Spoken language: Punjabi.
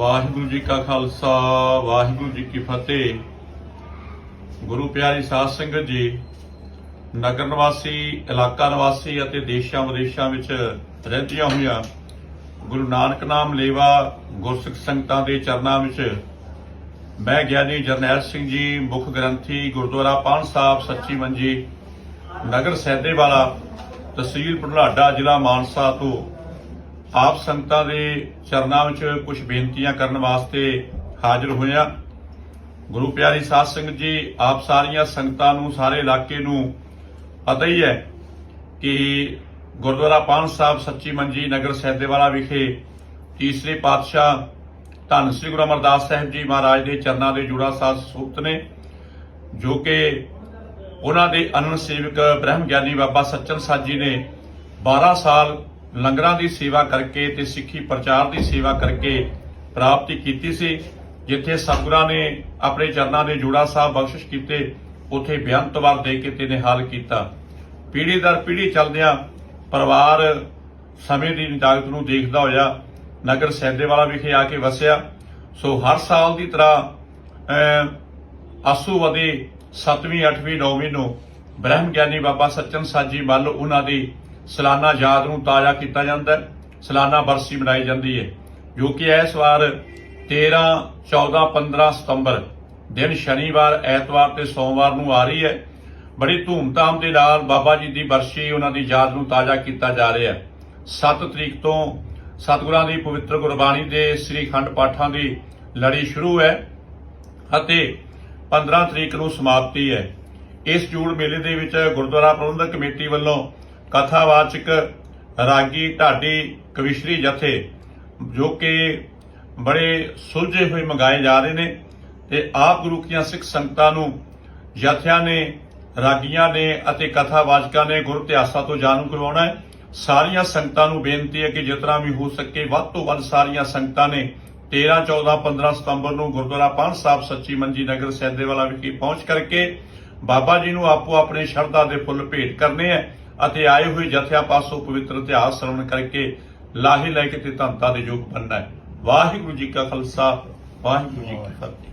ਵਾਹਿਗੁਰੂ ਜੀ ਕਾ ਖਾਲਸਾ, ਵਾਹਿਗੁਰੂ ਜੀ ਕੀ ਫਤਿਹ। ਗੁਰੂ ਪਿਆਰੀ ਸਾਧ ਸੰਗਤ ਜੀ, ਨਗਰ ਨਿਵਾਸੀ, ਇਲਾਕਾ ਨਿਵਾਸੀ ਅਤੇ ਦੇਸ਼ਾਂ ਵਿਦੇਸ਼ਾਂ ਵਿੱਚ ਰਹਿੰਦੀਆਂ ਹੋਈਆਂ ਗੁਰੂ ਨਾਨਕ ਨਾਮ ਲੇਵਾ ਗੁਰਸਿੱਖ ਸੰਗਤਾਂ ਦੇ ਚਰਨਾਂ ਵਿੱਚ ਮੈਂ ਗਿਆਨੀ ਜਰਨੈਲ ਸਿੰਘ ਜੀ, ਮੁੱਖ ਗ੍ਰੰਥੀ ਗੁਰਦੁਆਰਾ ਪਾਨ ਸਾਹਿਬ, ਸੱਚੀ ਮੰਜੀ, ਨਗਰ ਸੈਦੇਵਾਲਾ ਤਹਿਸੀਲ ਬੁਢਲਾਡਾ, ਜ਼ਿਲ੍ਹਾ ਮਾਨਸਾ ਤੋਂ ਆਪ ਸੰਗਤਾਂ ਦੇ ਚਰਨਾਂ ਵਿੱਚ ਕੁਝ ਬੇਨਤੀਆਂ ਕਰਨ ਵਾਸਤੇ ਹਾਜ਼ਰ ਹੋਇਆ। ਗੁਰੂ ਪਿਆਰੀ ਸਾਧ ਸੰਗਤ ਜੀ, ਆਪ ਸਾਰੀਆਂ ਸੰਗਤਾਂ ਨੂੰ, ਸਾਰੇ ਇਲਾਕੇ ਨੂੰ ਪਤਾ ਹੀ ਹੈ ਕਿ ਗੁਰਦੁਆਰਾ ਪਾਨ ਸਾਹਿਬ ਸੱਚੀ ਮੰਜੀ ਨਗਰ ਸੈਦੇਵਾਲਾ ਵਿਖੇ ਤੀਸਰੇ ਪਾਤਸ਼ਾਹ ਧੰਨ ਸ੍ਰੀ ਗੁਰੂ ਅਮਰਦਾਸ ਸਾਹਿਬ ਜੀ ਮਹਾਰਾਜ ਦੇ ਚਰਨਾਂ ਦੇ ਜੁੜਾ ਸਾਧ ਸੂਕਤ ਨੇ, ਜੋ ਕਿ ਉਹਨਾਂ ਦੇ ਅਨੰਦ ਸੇਵਕ ਬ੍ਰਹਮ ਗਿਆਨੀ ਬਾਬਾ ਸੱਚਨ ਸਾਜੀ ਨੇ 12 ਸਾਲ ਲੰਗਰਾਂ ਦੀ ਸੇਵਾ ਕਰਕੇ ਤੇ ਸਿੱਖੀ ਪ੍ਰਚਾਰ ਦੀ ਸੇਵਾ ਕਰਕੇ ਪ੍ਰਾਪਤੀ ਕੀਤੀ ਸੀ ਜਿੱਥੇ ਸਤਿਗੁਰਾਂ ਨੇ ਆਪਣੇ ਚਰਨਾਂ ਦੇ ਜੋੜਾ ਸਾਹਿਬ ਬਖਸ਼ਿਸ਼ ਕੀਤੇ ਉਥੇ ਬੇਅੰਤ ਵਰ ਦੇ ਕੇ ਤੇ ਨਿਹਾਲ ਕੀਤਾ। ਪੀੜ੍ਹੀ ਦਰ ਪੀੜ੍ਹੀ ਚੱਲਦਿਆਂ ਪਰਿਵਾਰ ਸਮੇਂ ਦੀ ਨਿਤਾਗਤ ਨੂੰ ਦੇਖਦਾ ਹੋਇਆ ਨਗਰ ਸੈਦੇਵਾਲਾ ਵਿਖੇ ਆ ਕੇ ਵਸਿਆ। ਸੋ ਹਰ ਸਾਲ ਦੀ ਤਰ੍ਹਾਂ ਅਮ, ਆਸੂ ਵਦੇ 7ਵੀਂ 8ਵੀਂ 9ਵੀਂ ਨੂੰ ਬ੍ਰਹਮ ਗਿਆਨੀ ਬਾਬਾ ਸੱਚਨ ਸਾਜੀ ਵੱਲ ਉਹਨਾਂ ਦੀ ਸਾਲਾਨਾ ਯਾਦ ਨੂੰ ਤਾਜ਼ਾ ਕੀਤਾ ਜਾਂਦਾ ਹੈ। ਸਾਲਾਨਾ ਬਰਸੀ ਮਨਾਈ ਜਾਂਦੀ ਹੈ। ਜੋ ਕਿ ਇਸ ਵਾਰ 13 14 15 ਸਤੰਬਰ ਦਿਨ ਸ਼ਨੀਵਾਰ, ਐਤਵਾਰ ਤੇ ਸੋਮਵਾਰ ਨੂੰ ਆ ਰਹੀ ਹੈ। ਬੜੀ ਧੂਮਧਾਮ ਦੇ ਨਾਲ ਬਾਬਾ ਜੀ ਦੀ ਬਰਸੀ ਉਹਨਾਂ ਦੀ ਯਾਦ ਨੂੰ ਤਾਜ਼ਾ ਕੀਤਾ ਜਾ ਰਿਹਾ ਹੈ। 7 ਤਰੀਕ ਤੋਂ ਸਤਿਗੁਰਾਂ ਦੀ ਪਵਿੱਤਰ ਗੁਰਬਾਣੀ ਦੇ ਸ੍ਰੀ ਖੰਡ ਪਾਠਾਂ ਦੀ ਲੜੀ ਸ਼ੁਰੂ ਹੈ ਅਤੇ 15 ਤਰੀਕ ਨੂੰ ਸਮਾਪਤੀ ਹੈ। ਇਸ ਜੂੜ ਮੇਲੇ ਦੇ ਵਿੱਚ ਗੁਰਦੁਆਰਾ ਪ੍ਰਬੰਧਕ ਕਮੇਟੀ ਵੱਲੋਂ ਕਥਾਵਾਚਕ ਰਾਗੀ ਢਾਡੀ ਕਵਿਸ਼ਰੀ ਜਥੇ ਜੋ ਕਿ ਬੜੇ ਸੁਲਝੇ ਹੋਏ ਮੰਗਾਏ ਜਾ ਰਹੇ ਨੇ ਤੇ ਆਪ ਗੁਰੂ ਕੀਆਂ ਸਿੱਖ ਸੰਗਤਾਂ ਨੂੰ ਜਥਿਆਂ ਨੇ, ਰਾਗੀਆਂ ਨੇ ਅਤੇ ਕਥਾਵਾਚਕਾਂ ਨੇ ਗੁਰ ਇਤਿਹਾਸਾਂ ਤੋਂ ਜਾਣੂ ਕਰਵਾਉਣਾ ਹੈ। ਸਾਰੀਆਂ ਸੰਗਤਾਂ ਨੂੰ ਬੇਨਤੀ ਹੈ ਕਿ ਜਿਤਨਾ ਵੀ ਹੋ ਸਕੇ ਵੱਧ ਤੋਂ ਵੱਧ ਸਾਰੀਆਂ ਸੰਗਤਾਂ ਨੇ 13 14 15 ਸਤੰਬਰ ਨੂੰ ਗੁਰਦੁਆਰਾ ਪਾਨ ਸਾਹਿਬ ਸੱਚੀ ਮੰਜੀ ਨਗਰ ਸੈਦੇਵਾਲਾ ਵਿਖੇ ਪਹੁੰਚ ਕਰਕੇ ਬਾਬਾ ਜੀ ਨੂੰ ਆਪੋ ਆਪਣੇ ਸ਼ਰਧਾ ਦੇ ਫੁੱਲ ਭੇਟ ਕਰਨੇ ਹੈ। ਅਤੇ ਆਏ ਹੋਏ ਜਥਿਆਂ ਪਾਸੋਂ ਪਵਿੱਤਰ ਇਤਿਹਾਸ ਸਰਵਣ ਕਰਕੇ ਲਾਹੇ ਲੈ ਕੇ ਤੇ ਧੰਤਾ ਦੇ ਯੋਗ ਬਣਨਾ ਹੈ। ਵਾਹਿਗੁਰੂ ਜੀ ਕਾ ਖਾਲਸਾ, ਵਾਹਿਗੁਰੂ ਜੀ ਕੀ ਫਤਿਹ।